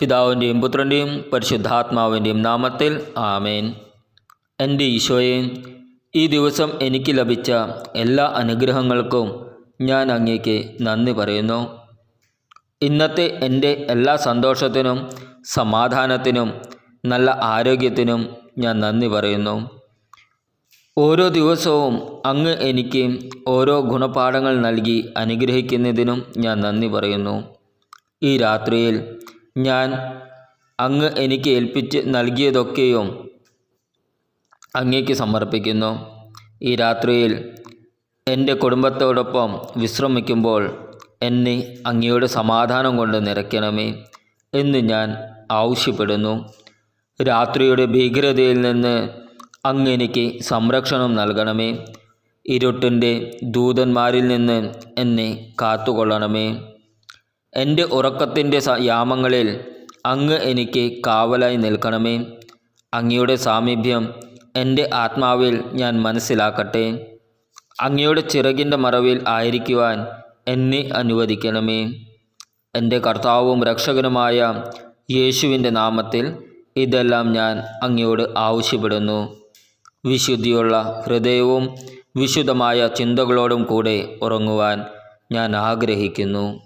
പിതാവിന്റെയും പുത്രന്റെയും പരിശുദ്ധാത്മാവിന്റെയും നാമത്തിൽ ആമേൻ. എന്റെ ഈശോയെ ഈ ദിവസം എനിക്ക് ലഭിച്ച എല്ലാ അനുഗ്രഹങ്ങൾക്കും ഞാൻ അങ്ങേക്ക് നന്ദി പറയുന്നു. ഇന്നത്തെ എന്റെ എല്ലാ സന്തോഷത്തിനും സമാധാനത്തിനും നല്ല ആരോഗ്യത്തിനും ഞാൻ നന്ദി പറയുന്നു. ഓരോ ദിവസവും അങ്ങ് എനിക്ക് ഓരോ ഗുണപാഠങ്ങൾ നൽകി അനുഗ്രഹിക്കുന്നതിനും ഞാൻ നന്ദി പറയുന്നു. ഈ രാത്രിയിൽ ഞാൻ അങ്ങ് എനിക്ക് ഏൽപ്പിച്ച് നൽകിയതൊക്കെയും അങ്ങേക്ക് സമർപ്പിക്കുന്നു. ഈ രാത്രിയിൽ എന്റെ കുടുംബത്തോടൊപ്പം വിശ്രമിക്കുമ്പോൾ എന്നെ അങ്ങയുടെ സമാധാനം കൊണ്ട് നിറയ്ക്കണമേ എന്ന് ഞാൻ ആവശ്യപ്പെടുന്നു. രാത്രിയുടെ ഭീകരതയിൽ നിന്ന് അങ്ങ് എനിക്ക് സംരക്ഷണം നൽകണമേ. ഇരുട്ടിന്റെ ദൂതന്മാരിൽ നിന്ന് എന്നെ കാത്തുകൊള്ളണമേ. എന്റെ ഉറക്കത്തിന്റെ യാമങ്ങളിൽ അങ്ങ് എനിക്ക് കാവലായി നിൽക്കണമേ. അങ്ങയുടെ സാമീപ്യം എന്റെ ആത്മാവിൽ ഞാൻ മനസ്സിലാക്കട്ടെ. അങ്ങയുടെ ചിറകിന്റെ മറവിൽ ആയിരിക്കുവാൻ എന്നെ അനുവദിക്കണമേ. എന്റെ കർത്താവും രക്ഷകനുമായ യേശുവിന്റെ നാമത്തിൽ ഇതെല്ലാം ഞാൻ അങ്ങയോട് ആവശ്യപ്പെടുന്നു. വിശുദ്ധിയുള്ള ഹൃദയവും വിശുദ്ധമായ ചിന്തകളോടും കൂടെ ഉറങ്ങുവാൻ ഞാൻ ആഗ്രഹിക്കുന്നു.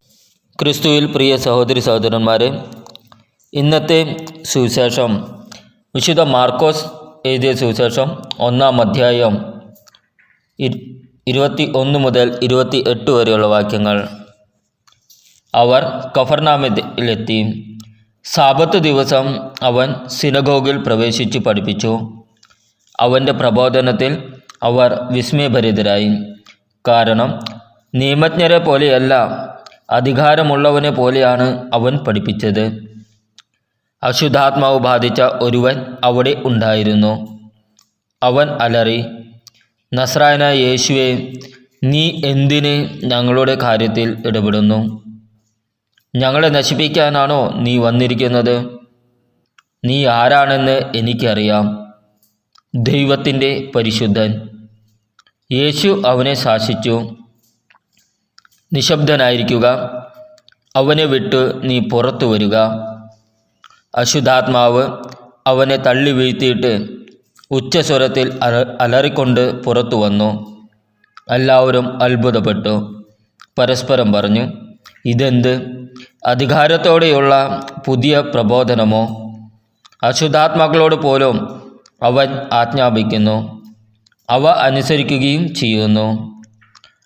ക്രിസ്തുവിൽ പ്രിയ സഹോദരി സഹോദരന്മാരെ ഇന്നത്തെ സുവിശേഷം വിശുദ്ധ മാർക്കോസ് എഴുതിയ സുവിശേഷം ഒന്നാം അധ്യായം ഇരു- ഇരുപത്തി ഒന്ന് മുതൽ ഇരുപത്തി എട്ട് വരെയുള്ള വാക്യങ്ങൾ. അവർ കഫർനാമിലെത്തി. സാപത്ത് ദിവസം അവൻ സിനഗോഗിൽ പ്രവേശിച്ച് പഠിപ്പിച്ചു. അവന്റെ പ്രബോധനത്തിൽ അവർ വിസ്മയഭരിതരായി. കാരണം നിയമജ്ഞരെ പോലെയല്ല അധികാരമുള്ളവനെ പോലെയാണ് അവൻ പഠിപ്പിച്ചത്. അശുദ്ധാത്മാവ് ബാധിച്ച ഒരുവൻ അവിടെ ഉണ്ടായിരുന്നു. അവൻ അലറി നസ്രായന യേശുവെ നീ എന്തിന് ഞങ്ങളുടെ കാര്യത്തിൽ ഇടപെടുന്നു? ഞങ്ങളെ നശിപ്പിക്കാനാണോ നീ വന്നിരിക്കുന്നത്? നീ ആരാണെന്ന് എനിക്കറിയാം. ദൈവത്തിന്റെ പരിശുദ്ധൻ. യേശു അവനെ ശാസിച്ചു. നിശബ്ദനായിരിക്കുക. അവനെ വിട്ട് നീ പുറത്തു വരിക. അശുദ്ധാത്മാവ് അവനെ തള്ളി വീഴ്ത്തിയിട്ട് ഉച്ചസ്വരത്തിൽ അല അലറിക്കൊണ്ട് പുറത്തു വന്നു. എല്ലാവരും അത്ഭുതപ്പെട്ടു. പരസ്പരം പറഞ്ഞു ഇതെന്ത്? അധികാരത്തോടെയുള്ള പുതിയ പ്രബോധനമോ? അശുദ്ധാത്മാക്കളോട് പോലും അവൻ ആജ്ഞാപിക്കുന്നു. അവ അനുസരിക്കുകയും ചെയ്യുന്നു.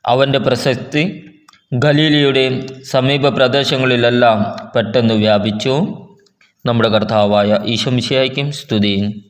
അവന്റെ പ്രസക്തി ഗലീലിയുടെ സമീപ പ്രദേശങ്ങളിലെല്ലാം പെട്ടെന്ന് വ്യാപിച്ചു. നമ്മുടെ കർത്താവായ ഈശംശയായിരിക്കും സ്തുതി.